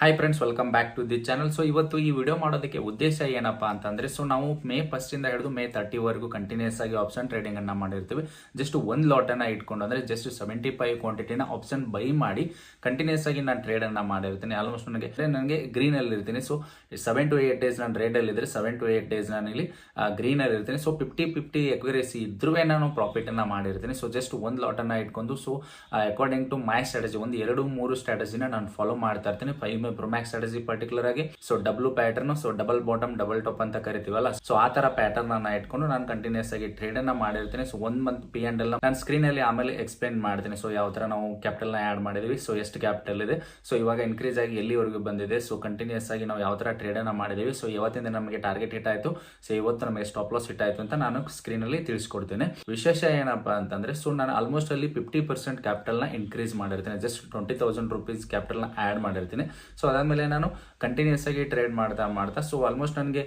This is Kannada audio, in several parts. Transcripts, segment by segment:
Hi friends welcome back to the channel so ಇವತ್ತು ಈ ವಿಡಿಯೋ ಮಾಡೋದಕ್ಕೆ ಉದ್ದೇಶ ಏನಪ್ಪ ಅಂತಂದ್ರೆ ಸೊ ನಾವು ಮೇ ಫಸ್ಟ್ ಇಂದ ಹಿಡಿದು ಮೇ ತರ್ಟಿ ವರೆಗೂ ಕಂಟಿನ್ಯೂಸ್ ಆಗಿ ಆಪ್ಷನ್ ಟ್ರೇಡಿಂಗ್ ಅನ್ನ ಮಾಡಿರ್ತೀವಿ. ಜಸ್ಟ್ ಒಂದು ಅನ್ನ ಇಟ್ಕೊಂಡು, ಅಂದ್ರೆ ಜಸ್ಟ್ ಸೆವೆಂಟಿ ಫೈವ್ ಕ್ವಾಂಟಿಟಿನ ಆಪ್ಷನ್ ಬೈ ಮಾಡಿ ಕಂಟಿನ್ಯೂಸ್ ಆಗಿ ನಾನು ಟ್ರೇಡ್ ಅನ್ನ ಮಾಡಿರ್ತೀನಿ. ಆಲ್ಮೋಸ್ಟ್ ನನಗೆ ನನಗೆ ಗ್ರೀನ್ ಅಲ್ಲಿ ಇರ್ತೀನಿ. So seven to eight days ನಾನು ರೇಡ್ ಅಲ್ಲಿ ಇದ್ರೆ ಸೆವೆನ್ ಟು ಏಟ್ ಡೇಸ್ ನಾನು ಇಲ್ಲಿ ಗ್ರೀನ್ ಅಲ್ಲಿ ಇರ್ತೀನಿ. ಸೊ ಫಿಫ್ಟಿ ಫಿಫ್ಟಿ ಎಕ್ವರೇಸಿ ಇದ್ರೂ ನಾನು ಪ್ರಾಫಿಟ್ ಅನ್ನ ಮಾಡಿರ್ತೀನಿ. ಸೊ ಜಸ್ಟ್ ಒಂದು ಅನ್ನ ಇಟ್ಕೊಂಡು so according to my strategy ಒಂದು ಎರಡು ಮೂರು ಸ್ಟ್ರಾಟಜಿನ ನಾನು ಫಾಲೋ ಮಾಡ್ತಾ ಇರ್ತೀನಿ. ಫೈವ್ ಪ್ರೊಮ್ಯಾಕ್ಸ್ ಸ್ಟ್ರಾಟಜಿ ಪರ್ಟಿಕ್ಯುಲರ್ ಆಗಿ so W pattern so double bottom double top ಅಂತ ಕರಿತೀವಲ್ಲ ಸೊ ಆ ತರ ಪ್ಯಾಟರ್ನ್ ಅನ್ನ ಇಟ್ಕೊಂಡು ನಾನು ಕಂಟಿನ್ಯೂಸ್ ಆಗಿ ಟ್ರೇಡ್ ಅನ್ನ ಮಾಡಿರ್ತೀನಿ. ಸೊ ಒಂದ್ ಮಂತ್ ಪಿ ಅಂಡ್ ಎಲ್ ನಾನು ಸ್ಕ್ರೀನ್ ಅಲ್ಲಿ ಆಮೇಲೆ ಎಕ್ಸ್ಪ್ಲೇನ್ ಮಾಡ್ತೀನಿ. ಸೊ ಯಾವ ತರ ನಾವು ಕ್ಯಾಪಿಟಲ್ನ ಆಡ್ ಮಾಡಿದೀವಿ ಸೊ ಎಷ್ಟು ಕ್ಯಾಪಿಟಲ್ ಇದೆ. ಸೊ ಇವಾಗ ಇನ್ಕ್ರೀಸ್ ಆಗಿ ಎಲ್ಲಿವರೆಗೂ ಬಂದಿದೆ ಸೊ ಕಂಟಿನ್ಯೂಸ್ ಆಗಿ ನಾವು ಯಾವ ತರ ಟ್ರೇಡ್ ಅನ್ನ ಮಾಡಿದೀವಿ. ಸೊ ಇವತ್ತಿಂದ ನಮಗೆ ಟಾರ್ಗೆಟ್ ಹಿಟ್ ಆಯ್ತು. ಸೊ ಇವತ್ತು ನಮಗೆ ಸ್ಟಾಪ್ ಲಾಸ್ ಹಿಟ್ ಆಯ್ತು ಅಂತ ನಾನು ಸ್ಕ್ರೀನ್ ಅಲ್ಲಿ ತಿಳಿಸ್ಕೊಡ್ತೇನೆ. ವಿಶೇಷ ಏನಪ್ಪ ಅಂತಂದ್ರೆ ಸೊ ನಾನು ಆಲ್ಮೋಸ್ಟ್ ಅಲ್ಲಿ ಫಿಫ್ಟಿ ಪರ್ಸೆಂಟ್ ಕ್ಯಾಪಿಟಲ್ನ ಇನ್ಕ್ರೀಸ್ ಮಾಡಿರ್ತೀನಿ. ಜಸ್ಟ್ ಟ್ವೆಂಟಿ ತೌಸಂಡ್ ರುಪೀಸ್ ಕ್ಯಾಪಿಟಲ್ನ ಆಡ್ ಮಾಡಿರ್ತೀನಿ. ಸೊ ಅದಾದಮೇಲೆ ನಾನು ಕಂಟಿನ್ಯೂಸ್ ಆಗಿ ಟ್ರೇಡ್ ಮಾಡ್ತಾ ಮಾಡ್ತಾ ಸೊ ಆಲ್ಮೋಸ್ಟ್ ನನಗೆ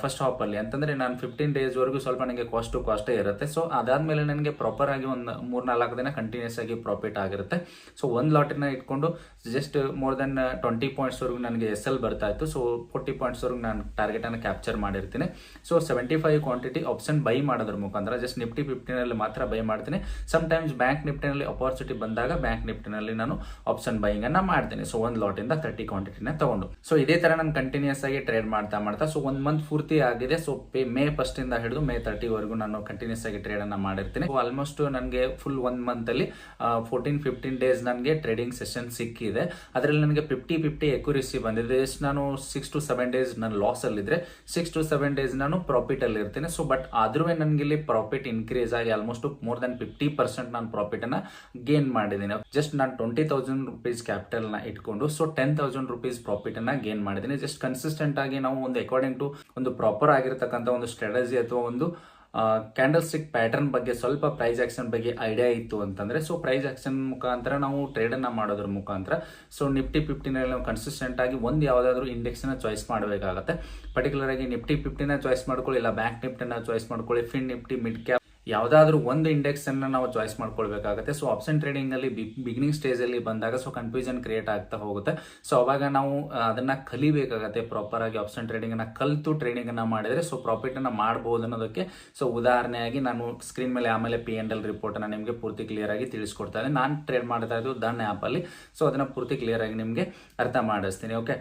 ಫಸ್ಟ್ ಹಾಪ್ ಅಲ್ಲಿ, ಅಂತಂದ್ರೆ ನಾನು ಫಿಫ್ಟೀನ್ ಡೇಸ್ ವರೆಗೂ ಸ್ವಲ್ಪ ನನಗೆ ಕಾಸ್ಟ್ ಕಾಸ್ಟೇ ಇರುತ್ತೆ. ಸೊ ಅದಾದ್ಮೇಲೆ ನನಗೆ ಪ್ರಾಪರ್ ಆಗಿ ಒಂದು ಮೂರ್ ನಾಲ್ಕು ದಿನ ಕಂಟಿನ್ಯೂಸ್ ಆಗಿ ಪ್ರಾಫಿಟ್ ಆಗಿರುತ್ತೆ. ಸೊ ಒಂದು ಲಾಟಿನ ಇಟ್ಕೊಂಡು just more than twenty points ವರೆಗೂ ನನಗೆ ಎಸ್ ಎಲ್ ಬರ್ತಾ ಇತ್ತು. ಸೊ ಫೋರ್ಟಿ ಪಾಯಿಂಟ್ಸ್ ವರೆಗೂ ನಾನು ಟಾರ್ಗೆಟ್ ಅನ್ನು ಕ್ಯಾಪ್ಚರ್ ಮಾಡಿರ್ತೀನಿ. So seventy five quantity option buy ಮಾಡೋದ್ರ ಮುಖಾಂತರ ಜಸ್ಟ್ ನಿಫ್ಟಿ ಫಿಫ್ಟಿನಲ್ಲಿ ಮಾತ್ರ ಬೈ ಮಾಡ್ತೀನಿ. ಸಮ್ ಟೈಮ್ಸ್ ಬ್ಯಾಂಕ್ ನಿಫ್ಟಿನಲ್ಲಿ ಅಪಾರ್ಚುನಿಟಿ ಬಂದಾಗ ಬ್ಯಾಂಕ್ ನಿಫ್ಟಿನಲ್ಲಿ ನಾನು ಆಪ್ಷನ್ ಬೈಯಿಂಗ್ ಅನ್ನ ಮಾಡ್ತೀನಿ. ಸೊ ಒಂದು ಲಾಟಿಂದ ತರ್ಟಿ ಕ್ವಾಂಟಿಟಿನ ತಗೊಂಡು. ಸೊ ಇದೇ ತರ ನಾನು ಕಂಟಿನ್ಯೂಸ್ ಆಗಿ ಟ್ರೇಡ್ ಮಾಡ್ತಾ ಮಾಡ್ತಾ ಸೊ ಒಂದ್ ಮಂತ್ ಪೂರ್ತಿ ಆಗಿದೆ. ಸೊ ಮೇ ಫಸ್ಟ್ ಇಂದ ಹಿಡಿದು ಮೇ ತರ್ಟಿ ವರೆಗೂ ನಾನು ಕಂಟಿನ್ಯೂಸ್ ಆಗಿ ಟ್ರೇಡ್ ಅನ್ನ ಮಾಡಿರ್ತೀನಿ. ಆಲ್ಮೋಸ್ಟ್ ನನಗೆ ಫುಲ್ ಒನ್ ಮಂತ್ ಅಲ್ಲಿ ಫೋರ್ಟೀನ್ ಫಿಫ್ಟೀನ್ ಡೇಸ್ ನನಗೆ ಟ್ರೇಡಿಂಗ್ ಸೆಷನ್ ಸಿಕ್ಕಿದೆ. ಅದರಲ್ಲಿ ನನಗೆ ಫಿಫ್ಟಿ ಫಿಫ್ಟಿ ಎಕ್ಯುರಿಸಿ ಬಂದಿದೆ. ಎಷ್ಟು ನಾನು ಸಿಕ್ಸ್ ಟು ಸೆವೆನ್ ಡೇಸ್ ನಾನು ಲಾಸ್ ಅಲ್ಲಿ ಇದ್ರೆ ಸಿಕ್ಸ್ ಟು ಸೆವೆನ್ ಡೇಸ್ ನಾನು ಪ್ರಾಫಿಟ್ ಅಲ್ಲಿ ಇರ್ತೀನಿ. ಸೊ ಬಟ್ ಆದ್ರೂ ನನಗೆ ಇಲ್ಲಿ ಪ್ರಾಫಿಟ್ ಇನ್ಕ್ರೀಸ್ ಆಗಿ almost more than fifty percent ನಾನು ಪ್ರಾಫಿಟ್ ಅನ್ನ ಗೇನ್ ಮಾಡಿದ್ದೀನಿ. ಜಸ್ಟ್ ನಾನು ಟ್ವೆಂಟಿ ತೌಸಂಡ್ ರುಪೀಸ್ ಕ್ಯಾಪಿಟಲ್ನ ಇಟ್ಕೊಂಡು ಸೊ ಟೆನ್ ರುಪೀಸ್ ಪ್ರಾಫಿಟ್ ಅನ್ನ ಗೇನ್ ಮಾಡಿದ್ದೀನಿ. ಜಸ್ಟ್ ಕನ್ಸಿಸ್ಟೆಂಟ್ ಆಗಿ ನಾವು ಒಂದು ಅಕಾರ್ಡಿಂಗ್ ಟು ಒಂದು ಪ್ರಾಪರ್ ಆಗಿರ್ತಕ್ಕಂಥ ಒಂದು ಸ್ಟ್ರಾಟಜಿ ಅಥವಾ ಒಂದು ಕ್ಯಾಂಡಲ್ ಸ್ಟಿಕ್ ಪ್ಯಾಟರ್ನ್ ಬಗ್ಗೆ ಸ್ವಲ್ಪ ಪ್ರೈಸ್ ಆಕ್ಷನ್ ಬಗ್ಗೆ ಐಡಿಯಾ ಇತ್ತು ಅಂತಂದ್ರೆ ಸೊ ಪ್ರೈಸ್ ಆಕ್ಷನ್ ಮುಖಾಂತರ ನಾವು ಟ್ರೇಡ್ ಅನ್ನ ಮಾಡೋದ್ರ ಮುಖಾಂತರ ಸೊ ನಿಫ್ಟಿ ಫಿಫ್ಟಿನಲ್ಲಿ ನಾವು ಕನ್ಸಿಸ್ಟೆಂಟ್ ಆಗಿ ಒಂದು ಯಾವುದಾದ್ರೂ ಇಂಡೆಕ್ಸ್ನ ಚಾಯ್ಸ್ ಮಾಡಬೇಕಾಗತ್ತೆ. ಪರ್ಟಿಕ್ಯುಲರ್ ಆಗಿ ನಿಫ್ಟಿ ಫಿಫ್ಟಿನ ಚಾಯ್ಸ್ ಮಾಡ್ಕೊಳ್ಳಿ, ಇಲ್ಲ ಬ್ಯಾಂಕ್ ನಿಫ್ಟಿನ ಚಾಯ್ಸ್ ಮಾಡ್ಕೊಳ್ಳಿ ಫಿನ್ ನಿಫ್ಟಿ ಮಿಡ್ ಕ್ಯಾಪ್ ಯಾವುದಾದ್ರೂ ಒಂದು ಇಂಡೆಕ್ಸ್ ಅನ್ನ ನಾವು ಚಾಯ್ಸ್ ಮಾಡ್ಕೊಳ್ಬೇಕಾಗುತ್ತೆ. ಸೊ ಆಪ್ಷನ್ ಟ್ರೇಡಿಂಗ್ ಅಲ್ಲಿ ಬಿಗಿನಿಂಗ್ ಸ್ಟೇಜ್ ಅಲ್ಲಿ ಬಂದಾಗ ಸೊ ಕನ್ಫ್ಯೂಷನ್ ಕ್ರಿಯೇಟ್ ಆಗ್ತಾ ಹೋಗುತ್ತೆ. ಸೊ ಅವಾಗ ನಾವು ಅದನ್ನ ಕಲಿಬೇಕಾಗತ್ತೆ ಪ್ರಾಪರ್ ಆಗಿ ಆಪ್ಷನ್ ಟ್ರೇಡಿಂಗ್ ಅನ್ನ. ಕಲಿತು ಅನ್ನ ಮಾಡಿದ್ರೆ ಸೊ ಪ್ರಾಫಿಟ್ ಅನ್ನ ಮಾಡಬಹುದು ಅನ್ನೋದಕ್ಕೆ. ಸೊ ಉದಾಹರಣೆಯಾಗಿ ನಾನು ಸ್ಕ್ರೀನ್ ಮೇಲೆ ಆಮೇಲೆ ಪಿ ಎನ್ ಎಲ್ ರಿಪೋರ್ಟ್ ಅನ್ನ ನಿಮಗೆ ಪೂರ್ತಿ ಕ್ಲಿಯರ್ ಆಗಿ ತಿಳಿಸ್ಕೊಡ್ತಾ ಇದ್ದೀನಿ. ನಾನು ಟ್ರೇಡ್ ಮಾಡ್ತಾ ಇದ್ದು ದನ್ ಆಪ್ ಅಲ್ಲಿ. ಸೊ ಅದನ್ನ ಪೂರ್ತಿ ಕ್ಲಿಯರ್ ಆಗಿ ನಿಮಗೆ ಅರ್ಥ ಮಾಡಿಸ್ತೀನಿ ಓಕೆ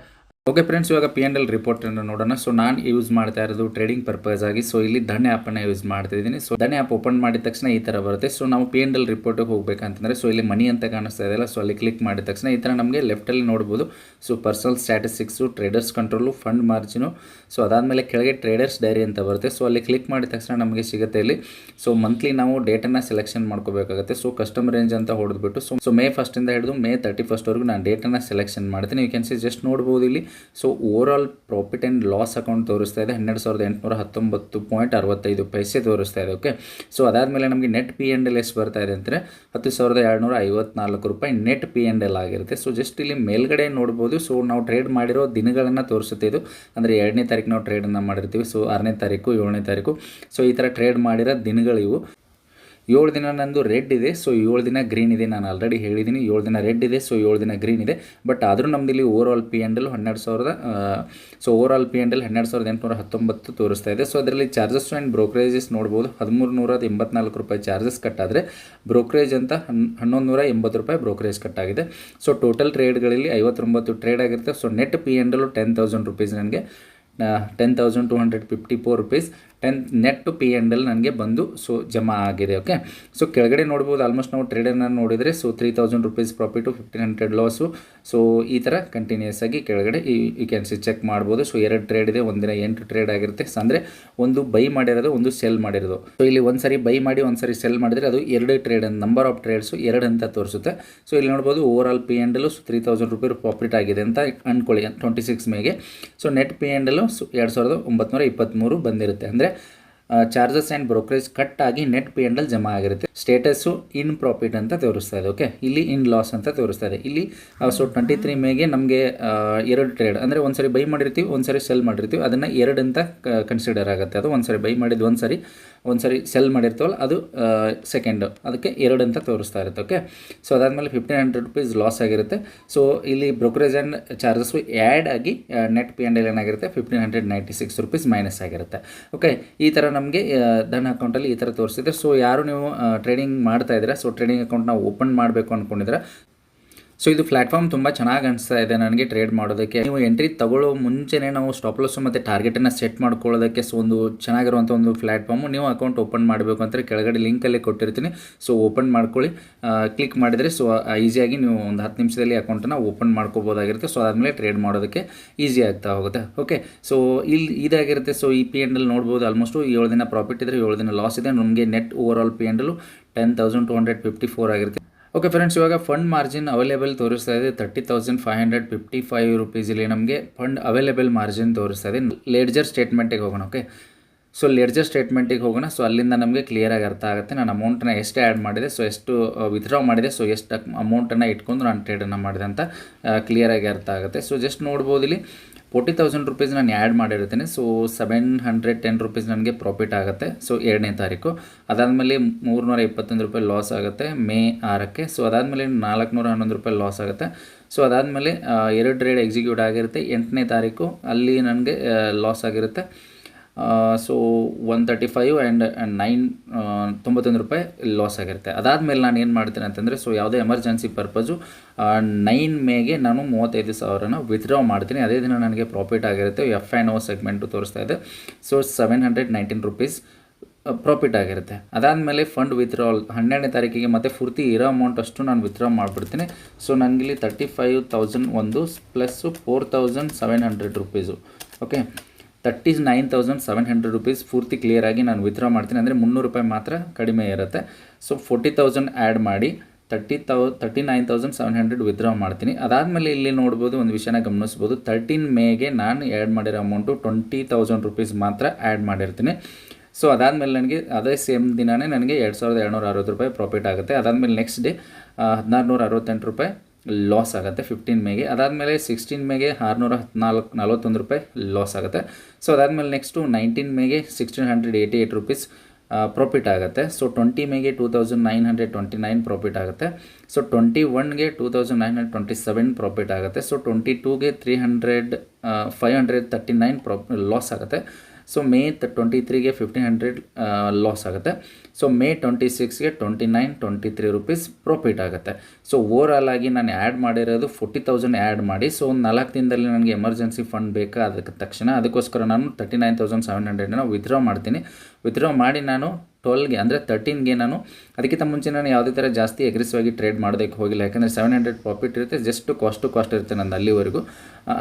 ಓಕೆ ಫ್ರೆಂಡ್ಸ್ ಇವಾಗ ಪಿ ಎಲ್ ರಿಪೋರ್ಟ್ ಅನ್ನು ನೋಡೋಣ. ಸೊ ನಾನು ಯೂಸ್ ಮಾಡ್ತಾ ಇರೋದು ಟ್ರೇಡಿಂಗ್ ಪರ್ಪಸ್ ಆಗಿ. ಸೊ ಇಲ್ಲಿ ದಣ್ಣೆ ಆ್ಯಪ್ ಅನ್ನ ಯೂಸ್ ಮಾಡ್ತಾ ಇದ್ದೀನಿ. ಸೊ ದಣ್ಣೆ ಆ್ಯಪ್ ಓಪನ್ ಮಾಡಿದ ತಕ್ಷಣ ಈ ತರ ಬರುತ್ತೆ. ಸೊ ನಾವು ಪಿ ಎಲ್ ರಿಪೋರ್ಟಿಗೆ ಹೋಗಬೇಕಂತಂದರೆ ಸೊ ಇಲ್ಲಿ ಮನಿ ಅಂತ ಕಾಣಿಸ್ತಾ ಇದೆಯಲ್ಲ ಸೊ ಅಲ್ಲಿ ಕ್ಲಿಕ್ ಮಾಡಿದ ತಕ್ಷಣ ಈ ತರ ನಮಗೆ ಲೆಫ್ಟಲ್ಲಿ ಅಲ್ಲಿ ನೋಡಬಹುದು so personal statistics traders control fund margin so ಅದಾದಮೇಲೆ ಕೆಳಗೆ ಟ್ರೇಡರ್ಸ್ ಡೈರಿ ಅಂತ ಬರುತ್ತೆ. ಸೊ ಅಲ್ಲಿ ಕ್ಲಿಕ್ ಮಾಡಿದ ತಕ್ಷಣ ನಮಗೆ ಸಿಗುತ್ತೆ ಇಲ್ಲಿ. ಸೊ ಮಂತ್ಲಿ ನಾವು ಡೇಟನ್ನು ಸೆಲೆಕ್ಷನ್ ಮಾಡ್ಕೋಬೇಕಾಗುತ್ತೆ. ಸೊ ಕಸ್ಟಮರ್ ರೇಂಜ್ ಅಂತ ಹೊಡೆದ್ಬಿಟ್ಟು. ಸೊ ಸೊ ಮೇ ಫಸ್ಟಿಂದ ಹಿಡಿದು ಮೇ ತರ್ಟಿ ಫಸ್ಟ್ವರೆಗೂ ನಾನು ಡೇಟನ್ನು ಸೆಲೆಕ್ಷನ್ ಮಾಡ್ತೀನಿ. ಯು ಕ್ಯಾನ್ ಸಿ ಜಸ್ಟ್ ನೋಡ್ಬೋದು ಇಲ್ಲಿ. So over all profit and loss account ತೋರಿಸ್ತಾ ಇದೆ. ಹನ್ನೆರಡು ಸಾವಿರದ ಎಂಟುನೂರ ಹತ್ತೊಂಬತ್ತು ಪಾಯಿಂಟ್ ಅರವತ್ತೈದು ಪೈಸೆ ತೋರಿಸ್ತಾ ಇದೆ ಓಕೆ ಸೊ ಅದಾದಮೇಲೆ ನಮಗೆ ನೆಟ್ ಪಿ ಎಂಡ್ ಎಲ್ ಎಷ್ಟು ಬರ್ತಾ ಇದೆ ಅಂದರೆ ಹತ್ತು ಸಾವಿರದ ಎರಡುನೂರ ಐವತ್ನಾಲ್ಕು ರೂಪಾಯಿ ನೆಟ್ ಪಿ ಎಂಡ್ ಎಲ್ ಆಗಿರುತ್ತೆ. ಸೊ ಜಸ್ಟ್ ಇಲ್ಲಿ ಮೇಲ್ಗಡೆ ನೋಡ್ಬೋದು. ಸೊ ನಾವು ಟ್ರೇಡ್ ಮಾಡಿರೋ ದಿನಗಳನ್ನು ತೋರಿಸುತ್ತೆ ಇದು. ಅಂದರೆ ಎರಡನೇ ತಾರೀಕು ನಾವು ಟ್ರೇಡನ್ನು ಮಾಡಿರ್ತೀವಿ. ಸೊ ಆರನೇ ತಾರೀಕು, ಏಳನೇ ತಾರೀಕು. ಸೊ ಈ ಥರ ಟ್ರೇಡ್ ಮಾಡಿರೋ ದಿನಗಳಿವು ಏಳು ದಿನ ನಂದು ರೆಡ್ ಇದೆ ಸೊ ಏಳು ದಿನ ಗ್ರೀನ್ ಇದೆ. ನಾನು ಆಲ್ರೆಡಿ ಹೇಳಿದ್ದೀನಿ ಏಳು ದಿನ ರೆಡ್ ಇದೆ ಸೊ ಏಳು ದಿನ ಗ್ರೀನ್ ಇದೆ. ಬಟ್ ಆದರೂ ನಮ್ದು ಇಲ್ಲಿ ಓವರ್ ಆಲ್ ಪಿ ಎಂಡಲ್ ಹನ್ನೆರಡು ಸಾವಿರದ so over all P and L ಹನ್ನೆರಡು ಸಾವಿರದ ಎಂಟುನೂರ ಹತ್ತೊಂಬತ್ತು ತೋರಿಸ್ತಾ ಇದೆ. ಸೊ ಅದರಲ್ಲಿ ಚಾರ್ಜಸ್ ಆ್ಯಂಡ್ ಬ್ರೋಕರೇಜಸ್ ನೋಡ್ಬೋದು. ಹದಿಮೂರು ನೂರ ಎಂಬತ್ನಾಲ್ಕು ರೂಪಾಯಿ ಚಾರ್ಜಸ್ ಕಟ್ ಆದರೆ ಬ್ರೋಕರೇಜ್ ಅಂತ ಹನ್ ಹನ್ನೊಂದು ನೂರ ಎಂಬತ್ತು ರೂಪಾಯಿ ಬ್ರೋಕರೇಜ್ ಕಟ್ ಆಗಿದೆ. ಸೊ ಟೋಟಲ್ ಟ್ರೇಡ್ಗಳಲ್ಲಿ ಐವತ್ತೊಂಬತ್ತು ಟ್ರೇಡ್ ಆಗಿರುತ್ತೆ. So net P and L ten thousand rupees ನನಗೆ ten thousand two hundred fifty four rupees ten net P and L ನನಗೆ ಬಂದು ಸೊ ಜಮಾ ಆಗಿದೆ ಓಕೆ ಸೊ ಕೆಳಗಡೆ ನೋಡ್ಬೋದು ಆಲ್ಮೋಸ್ಟ್ ನಾವು ಟ್ರೇಡನ್ನು ನೋಡಿದರೆ so three thousand rupees profit fifteen hundred loss so ಈ ಥರ ಕಂಟಿನ್ಯೂಸ್ ಆಗಿ ಕೆಳಗಡೆ ಈ ಯು ಕ್ಯಾನ್ ಸಿ ಚೆಕ್ ಮಾಡ್ಬೋದು. ಸೊ ಎರಡು ಟ್ರೇಡ್ ಇದೆ, ಒಂದಿನ ಎಂಟು ಟ್ರೇಡ್ ಆಗಿರುತ್ತೆ. ಅಂದರೆ ಒಂದು ಬೈ ಮಾಡಿರೋದು, ಒಂದು ಸೆಲ್ ಮಾಡಿರೋದು. ಸೊ ಇಲ್ಲಿ ಒಂದು ಬೈ ಮಾಡಿ ಒಂದು ಸಾರಿ ಸೆಲ್ ಮಾಡಿದರೆ ಅದು ಎರಡು ಟ್ರೇಡ್ ನಂಬರ್ ಆಫ್ ಟ್ರೇಡ್ಸು ಎರಡು ಅಂತ ತೋರಿಸುತ್ತೆ. ಸೊ ಇಲ್ಲಿ ನೋಡ್ಬೋದು over all P and L three thousand rupees profit ಆಗಿದೆ ಅಂತ ಅಂದ್ಕೊಳ್ಳಿ twenty six ಮೇಗೆ so net P and L ಎರಡು ಸಾವಿರದ ಒಂಬತ್ನೂರ ಇಪ್ಪತ್ತ್ಮೂರು ಬಂದಿರುತ್ತೆ. ಅಂದರೆ ಚಾರ್ಜಸ್ ಆ್ಯಂಡ್ ಬ್ರೋಕರೇಜ್ ಕಟ್ ಆಗಿ ನೆಟ್ ಪಿ ಎಂಡಲ್ಲಿ ಜಮಾ ಆಗಿರುತ್ತೆ. ಸ್ಟೇಟಸ್ಸು ಇನ್ ಪ್ರಾಫಿಟ್ ಅಂತ ತೋರಿಸ್ತಾ ಇದೆ ಓಕೆ ಇಲ್ಲಿ ಇನ್ ಲಾಸ್ ಅಂತ ತೋರಿಸ್ತಾ ಇದೆ. ಇಲ್ಲಿ ಸೊ ಟ್ವೆಂಟಿ ತ್ರೀ ಮೇಗೆ ನಮಗೆ ಎರಡು ಟ್ರೇಡ್ ಅಂದರೆ ಒಂದು ಸಾರಿ ಬೈ ಮಾಡಿರ್ತೀವಿ ಒಂದು ಸಾರಿ ಸೆಲ್ ಮಾಡಿರ್ತೀವಿ. ಅದನ್ನು ಎರಡು ಅಂತ ಕನ್ಸಿಡರ್ ಆಗುತ್ತೆ. ಅದು ಒಂದು ಸಾರಿ ಬೈ ಮಾಡಿದ್ದು ಒಂದು ಒಂದ್ಸರಿ ಸೆಲ್ ಮಾಡಿರ್ತೀವಲ್ಲ, ಅದು ಸೆಕೆಂಡ್ ಅದಕ್ಕೆ ಎರಡು ಅಂತ ತೋರಿಸ್ತಾ ಇರುತ್ತೆ ಓಕೆ ಸೊ ಅದಾದಮೇಲೆ ಫಿಫ್ಟೀನ್ ಹಂಡ್ರೆಡ್ ರುಪೀಸ್ ಲಾಸ್ ಆಗಿರುತ್ತೆ. ಸೊ ಇಲ್ಲಿ ಬ್ರೋಕರೇಜ್ ಆ್ಯಂಡ್ ಚಾರ್ಜಸ್ಸು ಆ್ಯಡ್ ಆಗಿ ನೆಟ್ ಪಿ ಆ್ಯಂಡ್ ಎಲ್ ಏನಾಗಿರುತ್ತೆ? Fifteen hundred ninety six rupees minus ಆಗಿರುತ್ತೆ ಓಕೆ ಈ ಥರ ನಮಗೆ ಧನ ಅಕೌಂಟಲ್ಲಿ ಈ ಥರ ತೋರಿಸಿದ್ರೆ ಸೊ ಯಾರು ನೀವು ಟ್ರೇಡಿಂಗ್ ಮಾಡ್ತಾ ಇದ್ದೀರಾ ಸೊ ಟ್ರೇಡಿಂಗ್ ಅಕೌಂಟ್ನ ಓಪನ್ ಮಾಡಬೇಕು ಅಂದ್ಕೊಂಡಿದ್ರೆ ಸೊ ಇದು ಪ್ಲಾಟ್ಫಾರ್ಮ್ ತುಂಬ ಚೆನ್ನಾಗಿ ಅನಿಸ್ತಾ ಇದೆ ನನಗೆ ಟ್ರೇಡ್ ಮಾಡೋದಕ್ಕೆ. ನೀವು ಎಂಟ್ರಿ ತಗೊಳ್ಳೋ ಮುಂಚೆನೇ ನಾವು ಸ್ಟಾಪ್ ಲಾಸ್ ಮತ್ತು ಟಾರ್ಗೆಟನ್ನು ಸೆಟ್ ಮಾಡ್ಕೊಳ್ಳೋದಕ್ಕೆ ಸೊ, ಒಂದು ಚೆನ್ನಾಗಿರುವಂಥ ಒಂದು ಪ್ಲಾಟ್ಫಾರ್ಮು ನೀವು ಅಕೌಂಟ್ ಓಪನ್ ಮಾಡಬೇಕು ಅಂತ ಕೆಳಗಡೆ ಲಿಂಕಲ್ಲಿ ಕೊಟ್ಟಿರ್ತೀನಿ. ಸೊ ಓಪನ್ ಮಾಡ್ಕೊಳ್ಳಿ. ಕ್ಲಿಕ್ ಮಾಡಿದರೆ ಸೊ ಈಸಿಯಾಗಿ ನೀವು ಒಂದು ಹತ್ತು ನಿಮಿಷದಲ್ಲಿ ಅಕೌಂಟನ್ನು ಓಪನ್ ಮಾಡ್ಕೋಬೋದಾಗಿರುತ್ತೆ. ಸೊ ಅದಾದಮೇಲೆ ಟ್ರೇಡ್ ಮಾಡೋದಕ್ಕೆ ಈಸಿ ಆಗ್ತಾ ಹೋಗುತ್ತೆ. ಓಕೆ ಸೊ ಇಲ್ಲಿ ಇದಾಗಿರುತ್ತೆ. ಸೊ ಈ ಪಿ ಎಂಡಲ್ಲಿ ನೋಡ್ಬೋದು. ಆಲ್ಮೋಸ್ಟು ಏಳು ದಿನ ಪ್ರಾಫಿಟ್ ಇದ್ದರೆ ಏಳು ದಿನ ಲಾಸ್ ಇದೆ. ನಮಗೆ net over all P and L ten thousand two hundred fifty four ಆಗಿರುತ್ತೆ. ಓಕೆ ಫ್ರೆಂಡ್ಸ್ ಇವಾಗ ಫಂಡ್ ಮಾರ್ಜಿನ್ ಅವೈಲೇಬಲ್ ತೋರಿಸ್ತಾ ಇದೆ. Thirty thousand five hundred fifty five ರುಪೀಸಲ್ಲಿ ನಮಗೆ ಫಂಡ್ ಅವೈಲೇಬಲ್ ಮಾರ್ಜಿನ್ ತೋರಿಸ್ತಾ ಇದೆ. ಲೇಡ್ಜರ್ ಸ್ಟೇಟ್ಮೆಂಟಿಗೆ ಹೋಗೋಣ ಓಕೆ ಸೊ ಲೆಡ್ಜರ್ ಸ್ಟೇಟ್ಮೆಂಟಿಗೆ ಹೋಗೋಣ. ಸೊ ಅಲ್ಲಿಂದ ನಮಗೆ ಕ್ಲಿಯರಾಗಿ ಅರ್ಥ ಆಗುತ್ತೆ. ನಾನು ಅಮೌಂಟನ್ನ ಎಷ್ಟು ಆ್ಯಡ್ ಮಾಡಿದೆ ಸೊ ಎಷ್ಟು ವಿತ್ಡ್ರಾ ಮಾಡಿದೆ ಸೊ ಎಷ್ಟು ಅಮೌಂಟನ್ನು ಇಟ್ಕೊಂಡು ನಾನು ಟ್ರೇಡನ್ನು ಮಾಡಿದೆ ಅಂತ ಕ್ಲಿಯರಾಗಿ ಅರ್ಥ ಆಗುತ್ತೆ. ಸೊ ಜಸ್ಟ್ ನೋಡ್ಬೋದು ಇಲ್ಲಿ. ಫೋರ್ಟಿ ತೌಸಂಡ್ ರುಪೀಸ್ ನಾನು ಆ್ಯಡ್ ಮಾಡಿರ್ತೀನಿ so seven hundred ten rupees ನನಗೆ ಪ್ರಾಫಿಟ್ ಆಗುತ್ತೆ. ಸೊ ಎರಡನೇ ತಾರೀಕು. ಅದಾದಮೇಲೆ ಮೂರುನೂರ ಇಪ್ಪತ್ತೊಂದು ರೂಪಾಯಿ ಲಾಸ್ ಆಗುತ್ತೆ ಮೇ ಆರಕ್ಕೆ. ಸೊ ಅದಾದಮೇಲೆ ನಾಲ್ಕುನೂರ ಹನ್ನೊಂದು ರೂಪಾಯಿ ಲಾಸ್ ಆಗುತ್ತೆ. ಸೊ ಅದಾದಮೇಲೆ ಎರಡು ಟ್ರೇಡ್ ಎಕ್ಸಿಕ್ಯೂಟ್ ಆಗಿರುತ್ತೆ. ಎಂಟನೇ ತಾರೀಕು ಅಲ್ಲಿ ನನಗೆ ಲಾಸ್ ಆಗಿರುತ್ತೆ. So one thirty five and nine ತೊಂಬತ್ತೊಂದು ರೂಪಾಯಿ ಲಾಸ್ ಆಗಿರುತ್ತೆ. ಅದಾದಮೇಲೆ ನಾನು ಏನು ಮಾಡ್ತೀನಿ ಅಂತಂದರೆ ಸೊ ಯಾವುದೇ ಎಮರ್ಜೆನ್ಸಿ ಪರ್ಪಸು ನೈನ್ ಮೇಗೆ ನಾನು ಮೂವತ್ತೈದು ಸಾವಿರನ ವಿತ್ಡ್ರಾ ಮಾಡ್ತೀನಿ. ಅದೇ ದಿನ ನನಗೆ ಪ್ರಾಫಿಟ್ ಆಗಿರುತ್ತೆ. ಎಫ್ ಆ್ಯಂಡ್ ಓ ಸೆಗ್ಮೆಂಟು ತೋರಿಸ್ತಾ ಇದೆ. So seven hundred nineteen rupees profit ಆಗಿರುತ್ತೆ. ಅದಾದಮೇಲೆ ಫಂಡ್ ವಿತ್ಡ್ರಾಲ್ ಹನ್ನೆರಡನೇ ತಾರೀಕಿಗೆ ಮತ್ತೆ ಪೂರ್ತಿ ಇರೋ ಅಮೌಂಟ್ ಅಷ್ಟು ನಾನು ವಿತ್ಡ್ರಾ ಮಾಡಿಬಿಡ್ತೀನಿ. ಸೊ ನನಗಿಲ್ಲಿ ತರ್ಟಿ ಫೈವ್ ತೌಸಂಡ್ ಒಂದು plus four thousand seven hundred rupees okay thirty nine thousand seven hundred rupees ಪೂರ್ತಿ ಕ್ಲಿಯರಾಗಿ ನಾನು ವಿತ್ಡ್ರಾ ಮಾಡ್ತೀನಿ. ಅಂದರೆ ಮುನ್ನೂರು ರೂಪಾಯಿ ಮಾತ್ರ ಕಡಿಮೆ ಇರುತ್ತೆ. ಸೊ ಫೋರ್ಟಿ ತೌಸಂಡ್ ಆ್ಯಡ್ ಮಾಡಿ ತರ್ಟಿ ತೌ thirty nine thousand seven hundred withdraw ಮಾಡ್ತೀನಿ. ಅದಾದಮೇಲೆ ಇಲ್ಲಿ ನೋಡ್ಬೋದು, ಒಂದು ವಿಷಯನ ಗಮನಿಸ್ಬೋದು. ತರ್ಟೀನ್ ಮೇಗೆ ನಾನು ಆ್ಯಡ್ ಮಾಡಿರೋ ಅಮೌಂಟು ಟ್ವೆಂಟಿ ತೌಸಂಡ್ ರುಪೀಸ್ ಮಾತ್ರ ಆ್ಯಡ್ ಮಾಡಿರ್ತೀನಿ. ಸೊ ಅದಾದಮೇಲೆ ನನಗೆ ಅದೇ ಸೇಮ್ ದಿನವೇ ನನಗೆ ಎರಡು ಸಾವಿರದ ಎರಡುನೂರ ಅರವತ್ತು ರೂಪಾಯಿ ಪ್ರಾಫಿಟ್ ಆಗುತ್ತೆ. ಅದಾದಮೇಲೆ ನೆಕ್ಸ್ಟ್ ಡೇ ಹದಿನಾರು ನೂರ ಅರವತ್ತೆಂಟು ರೂಪಾಯಿ ಲಾಸ್ ಆಗುತ್ತೆ. ಫಿಫ್ಟೀನ್ ಮೇಗೆ ಅದಾದಮೇಲೆ ಸಿಕ್ಸ್ಟೀನ್ ಮೇಗೆ ಆರುನೂರ ಹದಿನಾಲ್ಕು ನಲ್ವತ್ತೊಂದು ರೂಪಾಯಿ ಲಾಸ್ ಆಗುತ್ತೆ. ಸೊ ಅದಾದಮೇಲೆ next nineteen ಮೇಗೆ sixteen hundred eighty eight rupees profit ಆಗುತ್ತೆ. So twenty ಮೇಗೆ two thousand nine hundred twenty nine profit ಆಗುತ್ತೆ. So twenty ಒನ್ಗೆ two thousand nine hundred twenty seven profit ಆಗುತ್ತೆ. So twenty ಟೂಗೆ three hundred five hundred thirty nine ಪ್ರಾ ಲಾಸ್ ಆಗುತ್ತೆ. ಸೊ ಮೇ ಟ್ವೆಂಟಿ ತ್ರೀಗೆ ಫಿಫ್ಟೀನ್ ಹಂಡ್ರೆಡ್ ಲಾಸ್ ಆಗುತ್ತೆ. So May twenty ಸಿಕ್ಸ್ಗೆ twenty nine twenty three rupees profit ಆಗುತ್ತೆ. ಸೊ ಓವರ್ ಆಲ್ ಆಗಿ ನಾನು ಆ್ಯಡ್ ಮಾಡಿರೋದು ಫೋರ್ಟಿ ತೌಸಂಡ್ ಆ್ಯಡ್ ಮಾಡಿ. ಸೊ ಒಂದು ನಾಲ್ಕು ದಿನದಲ್ಲಿ ನನಗೆ ಎಮರ್ಜೆನ್ಸಿ ಫಂಡ್ ಬೇಕಾ? ಅದಕ್ಕೆ ತಕ್ಷಣ. ಅದಕ್ಕೋಸ್ಕರ ನಾನು ತರ್ಟಿ ನೈನ್ ತೌಸಂಡ್ ಸೆವೆನ್ ಹಂಡ್ರೆಡ್ನ ವಿತ್ಡ್ರಾ ಮಾಡ್ತೀನಿ. ವಿತ್ಡ್ರಾ ಮಾಡಿ ನಾನು ಟ್ವೆಲ್ಗೆ ಅಂದರೆ ತರ್ಟೀನ್ಗೆ ನಾನು ಅದಕ್ಕಿಂತ ಮುಂಚೆ ನಾನು ಯಾವುದೇ ಥರ ಜಾಸ್ತಿ ಅಗ್ರೆಸಿವ್ ಆಗಿ ಟ್ರೇಡ್ ಮಾಡೋದಕ್ಕೆ ಹೋಗಿಲ್ಲ. ಯಾಕಂದರೆ ಸೆವೆನ್ ಹಂಡ್ರೆಡ್ ಪ್ರಾಫಿಟ್ ಇರುತ್ತೆ ಜಸ್ಟ್ ಕಾಸ್ಟ್ ಕಾಸ್ಟ್ ಇರುತ್ತೆ ನಂದು ಅಲ್ಲಿವರೆಗೂ.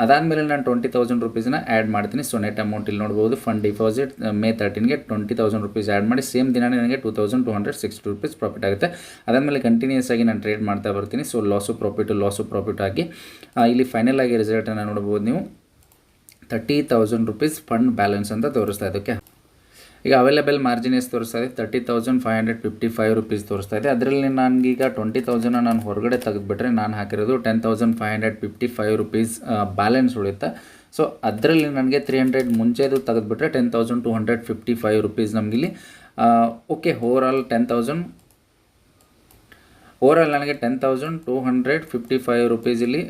ಅದಾದಮೇಲೆ ನಾನು ಟ್ವೆಂಟಿ ತೌಸಂಡ್ ರುಪೀಸ್ನ ಆ್ಯಡ್ ಮಾಡ್ತೀನಿ. ಸೊ ನೆಟ್ ಅಮೌಂಟ್ ಇಲ್ಲಿ ನೋಡ್ಬೋದು ಫಂಡ್ ಡಿಪಾಸಿಟ್ ಮೇ ತರ್ಟೀನ್ಗೆ ಟ್ವೆಂಟಿ ತೌಸಂಡ್ ರುಪೀಸ್ ಆ್ಯಡ್ ಮಾಡಿ ಸೇಮ್ ದಿನ ನನಗೆ two thousand two hundred sixty rupees profit ಆಗುತ್ತೆ. ಅದಾದಮೇಲೆ ಕಂಟಿನ್ಯೂಸ್ ಆಗಿ ನಾನು ಟ್ರೇಡ್ ಮಾಡ್ತಾ ಬರ್ತೀನಿ. So loss profit loss profit ಆಗಿ ಇಲ್ಲಿ ಫೈನಲ್ ಆಗಿ ರಿಸಲ್ಟನ್ನು ನೋಡ್ಬೋದು ನೀವು. Thirty thousand rupees fund balance ಅಂತ ತೋರಿಸ್ತಾ ಇದೆ ಓಕೆ ಈಗ ಅವೈಲೇಬಲ್ ಮಾರ್ಜಿನ್ ಎಷ್ಟು ತೋರಿಸ್ತಾ ಇದೆ? Thirty thousand five hundred fifty five rupees ತೋರಿಸ್ತಾ ಇದೆ. ಅದರಲ್ಲಿ ನನಗೀಗ ಟ್ವೆಂಟಿ ತೌಸಂಡ್ ನಾನು ಹೊರಗಡೆ ತೆಗೆದುಬಿಟ್ರೆ ನಾನು ಹಾಕಿರೋದು ten thousand five hundred fifty five rupees balance ಉಳಿಯುತ್ತೆ. ಸೊ ಅದರಲ್ಲಿ ನನಗೆ ತ್ರೀ ಹಂಡ್ರೆಡ್ ಮುಂಚೆದು ತೆಗೆದುಬಿಟ್ರೆ ten thousand two hundred fifty five rupees ನಮಗಿಲ್ಲಿ. Okay overall ten thousand overall ನನಗೆ ten thousand two hundred fifty five ರುಪೀಸಲ್ಲಿ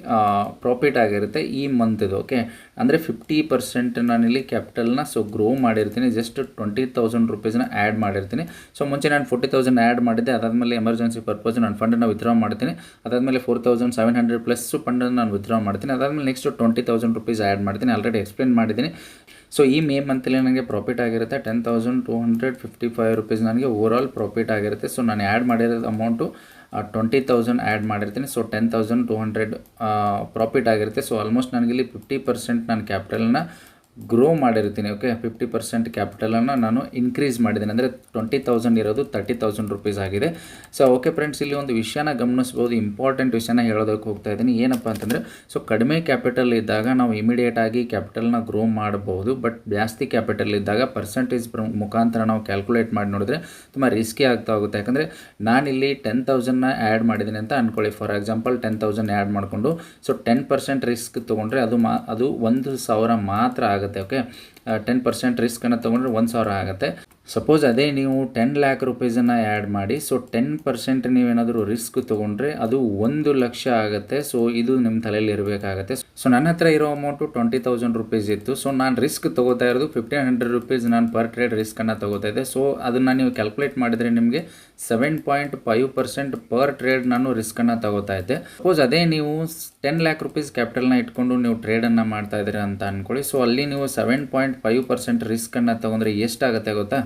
profit ಆಗಿರುತ್ತೆ ಈ ಮಂತ್ದು ಓಕೆ ಅಂದರೆ ಫಿಫ್ಟಿ ಪರ್ಸೆಂಟ್ ನಾನಿಲ್ಲಿ ಕ್ಯಾಪಿಟಲ್ನ ಸೊ ಗ್ರೋ ಮಾಡಿರ್ತೀನಿ ಜಸ್ಟ್ ಟ್ವೆಂಟಿ ತೌಸಂಡ್ ರುಪೀಸ್ನ ಆ್ಯಡ್ ಮಾಡಿರ್ತೀನಿ. ಸೊ ಮುಂಚೆ ನಾನು ಫೋರ್ಟಿ ತೌಸಂಡ್ ಆ್ಯಡ್ ಮಾಡಿದ್ದೆ, ಅದಾದಮೇಲೆ ಎಮರ್ಜೆನ್ಸಿ ಪರ್ಪಸ್ ನಾನು ಫಂಡನ್ನು ವಿತ್ಡ್ರಾ ಮಾಡ್ತೀನಿ. ಅದಾದಮೇಲೆ four thousand seven hundred plus ಫಂಡನ್ನು ನಾನು ವಿತ್ಡ್ರಾ ಮಾಡ್ತೀನಿ. ಅದಾದಮೇಲೆ next twenty thousand rupees add ಮಾಡ್ತೀನಿ ಆಲ್ರೆಡಿ ಎಕ್ಸ್ಪ್ಲೇನ್ ಮಾಡಿದ್ದೀನಿ. ಸೊ ಈ ಮೇ ಮಂತಲ್ಲಿ ನನಗೆ ಪ್ರಾಫಿಟ್ ಆಗಿರುತ್ತೆ ten thousand two hundred fifty five rupees ನನಗೆ ಓವರ್ ಆಲ್ ಪ್ರಾಫಿಟ್ ಆಗಿರುತ್ತೆ. ಸೊ ನಾನು ಆ್ಯಡ್ ಮಾಡಿರೋ ಅಮೌಂಟು ಟ್ವೆಂಟಿ ತೌಸಂಡ್ ಆ್ಯಡ್ ಮಾಡಿರ್ತೀನಿ. So ten thousand two hundred profit ಆಗಿರುತ್ತೆ. ಸೊ ಆಲ್ಮೋಸ್ಟ್ ನನಗಿಲ್ಲಿ ಫಿಫ್ಟಿ ಪರ್ಸೆಂಟ್ ನಾನು ಕ್ಯಾಪಿಟಲ್ನ ಗ್ರೋ ಮಾಡಿರ್ತೀನಿ ಓಕೆ ಫಿಫ್ಟಿ ಪರ್ಸೆಂಟ್ ಕ್ಯಾಪಿಟಲನ್ನು ನಾನು ಇನ್ಕ್ರೀಸ್ ಮಾಡಿದ್ದೀನಿ. ಅಂದರೆ ಟ್ವೆಂಟಿ ತೌಸಂಡ್ ಇರೋದು ತರ್ಟಿ ತೌಸಂಡ್ ರುಪೀಸ್ ಆಗಿದೆ. ಸೊ ಓಕೆ ಫ್ರೆಂಡ್ಸ್ ಇಲ್ಲಿ ಒಂದು ವಿಷಯನ ಗಮನಿಸ್ಬೋದು ಇಂಪಾರ್ಟೆಂಟ್ ವಿಷಯನ ಹೇಳೋದಕ್ಕೆ ಹೋಗ್ತಾ ಇದ್ದೀನಿ. ಏನಪ್ಪ ಅಂತಂದರೆ ಸೊ ಕಡಿಮೆ ಕ್ಯಾಪಿಟಲ್ ಇದ್ದಾಗ ನಾವು ಇಮಿಡಿಯೇಟಾಗಿ ಕ್ಯಾಪಿಟಲ್ನ ಗ್ರೋ ಮಾಡಬಹುದು ಬಟ್ ಜಾಸ್ತಿ ಕ್ಯಾಪಿಟಲ್ ಇದ್ದಾಗ ಪರ್ಸೆಂಟೇಜ್ ಮುಖಾಂತರ ನಾವು ಕ್ಯಾಲ್ಕುಲೇಟ್ ಮಾಡಿ ನೋಡಿದ್ರೆ ತುಂಬ ರಿಸ್ಕಿ ಆಗ್ತಾ ಹೋಗುತ್ತೆ. ಯಾಕಂದರೆ, ನಾನಿಲ್ಲಿ ಟೆನ್ ತೌಸಂಡ್ನ ಆ್ಯಡ್ ಮಾಡಿದ್ದೀನಿ ಅಂತ ಅಂದ್ಕೊಳ್ಳಿ for example ten thousand add ಮಾಡಿಕೊಂಡು ಸೊ ಟೆನ್ ಪರ್ಸೆಂಟ್ ರಿಸ್ಕ್ ತೊಗೊಂಡ್ರೆ ಅದು ಅದು ಒಂದು ಸಾವಿರ ಮಾತ್ರ ಆಗುತ್ತೆ ಓಕೆ ಟೆನ್ ಪರ್ಸೆಂಟ್ ರಿಸ್ಕನ್ನು ತೊಗೊಂಡ್ರೆ ಒಂದು ಸಾವಿರ ಆಗುತ್ತೆ. ಸಪೋಸ್ ಅದೇ ನೀವು ಟೆನ್ ಲ್ಯಾಕ್ ರುಪೀಸನ್ನು ಆ್ಯಡ್ ಮಾಡಿ ಸೊ ಟೆನ್ ಪರ್ಸೆಂಟ್ ನೀವೇನಾದರೂ ರಿಸ್ಕ್ ತೊಗೊಂಡ್ರೆ ಅದು ಒಂದು ಲಕ್ಷ ಆಗುತ್ತೆ ಸೊ ಇದು ನಿಮ್ಮ ತಲೆಯಲ್ಲಿ ಇರಬೇಕಾಗತ್ತೆ. ಸೊ ನನ್ನ ಹತ್ರ ಇರೋ ಅಮೌಂಟು ಟ್ವೆಂಟಿ ತೌಸಂಡ್ ರುಪೀಸ್ ಇತ್ತು ಸೊ ನಾನು ರಿಸ್ಕ್ ತೊಗೋತಾ ಇರೋದು ಫಿಫ್ಟೀನ್ ಹಂಡ್ರೆಡ್ ರುಪೀಸ್ ನಾನು ಪರ್ ಟ್ರೇಡ್ ರಿಸ್ಕನ್ನು ತೊಗೋತಾ ಇದ್ದೆ. ಸೊ ಅದನ್ನು ನೀವು ಕ್ಯಾಲ್ಕುಲೇಟ್ ಮಾಡಿದರೆ ನಿಮಗೆ seven point five percent per trade ನಾನು ರಿಸ್ಕನ್ನು ತಗೋತಾ ಇದ್ದೆ. ಸಪೋಸ್ ಅದೇ ನೀವು ಟೆನ್ ಲ್ಯಾಕ್ ರುಪೀಸ್ ಕ್ಯಾಪಿಟಲ್ನ ಇಟ್ಕೊಂಡು ನೀವು ಟ್ರೇಡನ್ನು ಮಾಡ್ತಾ ಇದ್ದೀರಿ ಅಂತ ಅಂದ್ಕೊಳ್ಳಿ ಸೊ ಅಲ್ಲಿ ನೀವು ಸೆವೆನ್ ಪಾಯಿಂಟ್ ಫೈವ್ ಪರ್ಸೆಂಟ್ ರಿಸ್ಕನ್ನು ತೊಗೊಂಡ್ರೆ ಎಷ್ಟಾಗುತ್ತೆ ಗೊತ್ತಾ?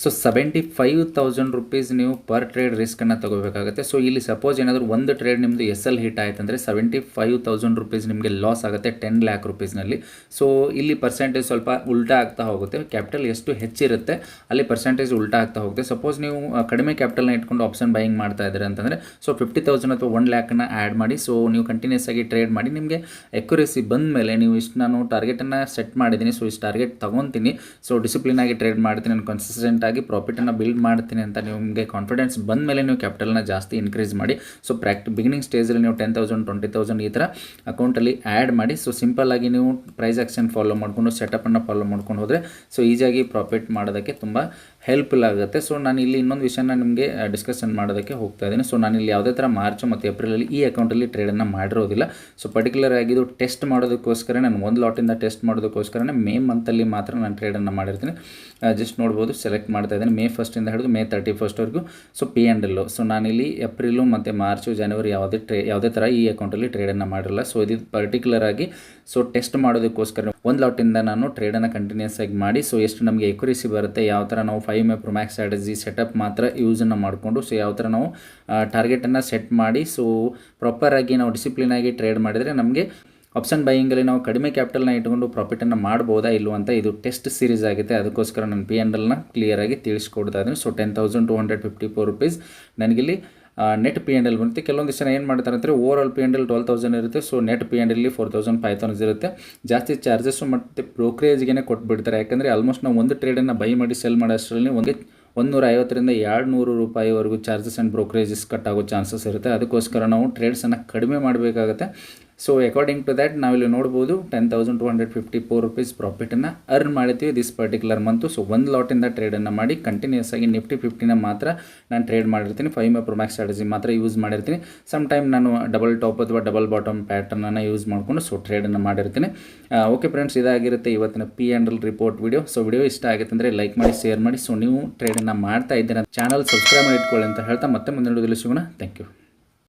So seventy five thousand rupees ನೀವು ಪರ್ ಟ್ರೇಡ್ ರಿಸ್ಕನ್ನು ತಗೋಬೇಕಾಗುತ್ತೆ. ಸೊ ಇಲ್ಲಿ ಸಪೋಸ್ ಏನಾದರೂ ಒಂದು ಟ್ರೇಡ್ ನಿಮ್ಮದು ಎಸ್ ಎಲ್ ಹಿಟ್ ಆಯ್ತು ಅಂದರೆ ಸೆವೆಂಟಿ ಫೈವ್ ತೌಸಂಡ್ ರುಪೀಸ್ ನಿಮಗೆ ಲಾಸ್ ಆಗುತ್ತೆ ಟೆನ್ ಲ್ಯಾಕ್ ರುಪೀಸ್ನಲ್ಲಿ ಸೊ ಇಲ್ಲಿ ಪರ್ಸೆಂಟೇಜ್ ಸ್ವಲ್ಪ ಉಲ್ಟಾ ಆಗ್ತಾ ಹೋಗುತ್ತೆ. ಕ್ಯಾಪಿಟಲ್ ಎಷ್ಟು ಹೆಚ್ಚಿರುತ್ತೆ, ಅಲ್ಲಿ ಪರ್ಸೆಂಟೇಜ್ ಉಲ್ಟಾ ಆಗ್ತಾ ಹೋಗುತ್ತೆ. ಸಪೋಸ್ ನೀವು ಕಡಿಮೆ ಕ್ಯಾಪಿಟಲ್ನ ಇಟ್ಕೊಂಡು ಆಪ್ಷನ್ ಬೈಯಿಂಗ್ ಮಾಡ್ತಾ ಇದ್ದಾರೆ ಅಂತಂದರೆ ಸೊ ಫಿಫ್ಟಿ ತೌಸಂಡ್ ಅಥವಾ ಒನ್ ಲ್ಯಾಕನ್ನು ಆ್ಯಡ್ ಮಾಡಿ ಸೊ ನೀವು ಕಂಟಿನ್ಯೂಸ್ ಆಗಿ ಟ್ರೇಡ್ ಮಾಡಿ, ನಿಮಗೆ ಎಕ್ಯುರೇಸಿ ಬಂದ ಮೇಲೆ ನೀವು ಇಷ್ಟು, ನಾನು ಟಾರ್ಗೆಟನ್ನು ಸೆಟ್ ಮಾಡಿದ್ದೀನಿ. ಸೊ ಇಷ್ಟು ಟಾರ್ಗೆಟ್ ತೊಗೊತೀನಿ. ಸೊ ಡಿಸಿಪ್ಲಿನ್ ಆಗಿ ಟ್ರೇಡ್ ಮಾಡ್ತೀನಿ. ನಾನು ಕನ್ಸಿಸ್ಟೆಂಟ್ ಆಗಿ ಪ್ರಾಫಿಟನ್ನು ಬಿಲ್ಡ್ ಮಾಡ್ತೀನಿ ಅಂತ ನಿಮಗೆ ಕಾನ್ಫಿಡೆನ್ಸ್ ಬಂದ ಮೇಲೆ ನೀವು ಕ್ಯಾಪಿಟಲ್ನ ಜಾಸ್ತಿ ಇನ್ಕ್ರೀಸ್ ಮಾಡಿ. ಸೊ ಪ್ರಾಕ್ಟ್ ಬಿಗಿನಿಂಗ್ ಸ್ಟೇಜಲ್ಲಿ ನೀವು ಟೆನ್ ತೌಸಂಡ್ ಟ್ವೆಂಟಿ ತೌಸಂಡ್ ಈ ಥರ ಅಕೌಂಟಲ್ಲಿ ಆ್ಯಡ್ ಮಾಡಿ. ಸೊ ಸಿಂಪಲ್ ಆಗಿ ನೀವು ಪ್ರೈಸ್ ಆಕ್ಷನ್ ಫಾಲೋ ಮಾಡಿಕೊಂಡು ಸೆಟಪನ್ನು ಫಾಲೋ ಮಾಡ್ಕೊಂಡು ಹೋದರೆ ಸೊ ಈಸಿಯಾಗಿ ಪ್ರಾಫಿಟ್ ಮಾಡೋದಕ್ಕೆ ತುಂಬ ಹೆಲ್ಪ್ಫುಲ್ ಆಗುತ್ತೆ. ಸೊ ನಾನು ಇಲ್ಲಿ ಇನ್ನೊಂದು ವಿಷಯನ ನಿಮಗೆ ಡಿಸ್ಕಷನ್ ಮಾಡೋದಕ್ಕೆ ಹೋಗ್ತಾ ಇದ್ದೀನಿ. ಸೊ ನಾನು ಇಲ್ಲಿ ಯಾವುದೇ ಥರ ಮಾರ್ಚ್ ಮತ್ತು ಏಪ್ರಿಲಲ್ಲಿ ಈ ಅಕೌಂಟಲ್ಲಿ ಟ್ರೇಡನ್ನು ಮಾಡಿರೋದಿಲ್ಲ. ಸೊ ಪರ್ಟಿಕ್ಯುಲರ್ ಆಗಿ ಇದು ಟೆಸ್ಟ್ ಮಾಡೋದಕ್ಕೋಸ್ಕರ ನಾನು ಒಂದು ಲಾಟಿಂದ ಟೆಸ್ಟ್ ಮಾಡೋದಕ್ಕೋಸ್ಕರನೇ ಮೇ ಮಂತಲ್ಲಿ ಮಾತ್ರ ನಾನು ಟ್ರೇಡನ್ನು ಮಾಡಿರ್ತೀನಿ. ಜಸ್ಟ್ ನೋಡ್ಬೋದು ಸೆಲೆಕ್ಟ್ ಮಾಡ್ತಾ ಇದ್ದೀನಿ. ಮೇ ಫಸ್ಟಿಂದ ಹಿಡಿದು May thirty ಫಸ್ಟ್ವರೆಗೂ so P and L so ನಾನಿಲ್ಲಿ ಏಪ್ರಿಲು ಮತ್ತು ಮಾರ್ಚು, ಜನವರಿ ಯಾವುದೇ ಟ್ರೇ ಯಾವುದೇ ಥರ ಈ ಅಕೌಂಟಲ್ಲಿ ಟ್ರೇಡನ್ನು ಮಾಡಿರಲ್ಲ. ಸೊ ಇದು ಪರ್ಟಿಕ್ಯುಲರ್ ಆಗಿ ಸೊ ಟೆಸ್ಟ್ ಮಾಡೋದಕ್ಕೋಸ್ಕರ ಒಂದು ಲಾಟಿಂದ ನಾನು ಟ್ರೇಡನ್ನು ಕಂಟಿನ್ಯೂಸ್ ಆಗಿ ಮಾಡಿ. ಸೊ ಎಷ್ಟು ನಮಗೆ ಎಕ್ಯುರೇಸಿ ಬರುತ್ತೆ, ಯಾವ ಥರ ನಾವು five EMA pro max strategy setup ಮಾತ್ರ ಯೂಸನ್ನು ಮಾಡಿಕೊಂಡು ಸೊ ಯಾವ ಥರ ನಾವು ಟಾರ್ಗೆಟನ್ನು ಸೆಟ್ ಮಾಡಿ ಸೊ ಪ್ರಾಪರಾಗಿ ನಾವು ಡಿಸಿಪ್ಲಿನ್ ಆಗಿ ಟ್ರೇಡ್ ಮಾಡಿದರೆ ನಮಗೆ ಆಪ್ಷನ್ ಬೈಯಿಂಗಲ್ಲಿ ನಾವು ಕಡಿಮೆ ಕ್ಯಾಪಿಟಲ್ನ ಇಟ್ಕೊಂಡು ಪ್ರಾಫಿಟನ್ನು ಮಾಡ್ಬೋದಾ ಇಲ್ಲವಂತ ಇದು ಟೆಸ್ಟ್ ಸೀರೀಸ್ ಆಗುತ್ತೆ. ಅದಕ್ಕೋಸ್ಕರ ನಾನು ಪಿ ಎಲ್ನ ಕ್ಲಿಯರಾಗಿ ತಿಳಿಸ್ಕೊಡ್ತಾ ಇದ್ದೀನಿ. So ten thousand two hundred fifty four rupees ನನಗಿಲ್ಲಿ net P L ಬರುತ್ತೆ ಕೆಲವೊಂದು ಜನ ಏನು ಮಾಡ್ತಾರೆ ಅಂದರೆ overall P L twelve thousand ಇರುತ್ತೆ ಸೊ ನೆಟ್ ಪಿ ಎಲ್ಲಿ ಫೋರ್ ತೌಸಂಡ್ ಫೈವ್ ತೌಸಂಡ್ ಇರುತ್ತೆ. ಜಾಸ್ತಿ ಚಾರ್ಜಸ್ಸು ಮತ್ತು ಬ್ರೋಕರೇಜ್ಗೆ ಕೊಟ್ಬಿಡ್ತಾರೆ. ಯಾಕಂದರೆ ಆಲ್ಮೋಸ್ಟ್ ನಾವು ಒಂದು ಟ್ರೇಡನ್ನು ಬೈ ಮಾಡಿ ಸೆಲ್ ಮಾಡೋ ಅಷ್ಟರಲ್ಲಿ ಒಂದು ಒಂದೂರ ಐವತ್ತರಿಂದ ಎರಡು ನೂರು ರೂಪಾಯಿವರೆಗೂ ಚಾರ್ಜಸ್ ಆ್ಯಂಡ್ ಬ್ರೋಕರೇಜಸ್ ಕಟ್ ಆಗೋ ಚಾನ್ಸಸ್ ಇರುತ್ತೆ. ಅದಕ್ಕೋಸ್ಕರ ನಾವು ಟ್ರೇಡ್ಸನ್ನು ಕಡಿಮೆ ಮಾಡಬೇಕಾಗುತ್ತೆ. ಸೊ ಅಕಾರ್ಡಿಂಗ್ ಟು ದ್ಯಾಟ್ ನಾವಿಲ್ಲಿ ನೋಡ್ಬೋದು ten thousand two hundred fifty four rupees ಪ್ರಾಫಿಟನ್ನು earn ಮಾಡ್ತೀವಿ ದಿಸ್ ಪರ್ಟಿಕ್ಯುಲರ್ ಮಂತು ಸೊ ಒಂದು ಲಾಟಿಂದ ಟ್ರೇಡನ್ನು ಮಾಡಿ ಕಂಟಿನ್ಯೂಸ್ ಆಗಿ ನಿಫ್ಟಿ ಫಿಫ್ಟಿನ ಮಾತ್ರ ನಾನು ಟ್ರೇಡ್ ಮಾಡಿರ್ತೀನಿ. Five EMA pro max strategy ಮಾತ್ರ ಯೂಸ್ ಮಾಡಿರ್ತೀನಿ. ಸಮ್ ಟೈಮ್ ನಾನು ಡಬಲ್ ಟಾಪ್ ಅಥವಾ ಡಬಲ್ ಬಾಟಮ್ ಪ್ಯಾಟರ್ನನ್ನು ಯೂಸ್ ಮಾಡಿಕೊಂಡು ಸೊ ಟ್ರೇಡನ್ನು ಮಾಡಿರ್ತೀನಿ. ಓಕೆ ಫ್ರೆಂಡ್ಸ್ ಇದಾಗಿರುತ್ತೆ ಇವತ್ತಿನ P and report video so video ಇಷ್ಟ ಆಗುತ್ತೆ ಅಂದರೆ ಲೈಕ್ ಮಾಡಿ ಶೇರ್ ಮಾಡಿ. ಸೊ ನೀವು ಟ್ರೇಡನ್ನು ಮಾಡ್ತಾ ಇದ್ದೀರ ಚಾನಲ್ ಸಬ್ಸ್ಕ್ರೈಬ್ ಮಾಡಿ ಇಟ್ಕೊಳ್ಳಿ ಅಂತ ಹೇಳ್ತಾ ಮತ್ತೆ ಮುಂದಿನ ವಿಡಿಯೋದಲ್ಲಿ ಸಿಗೋಣ. Thank you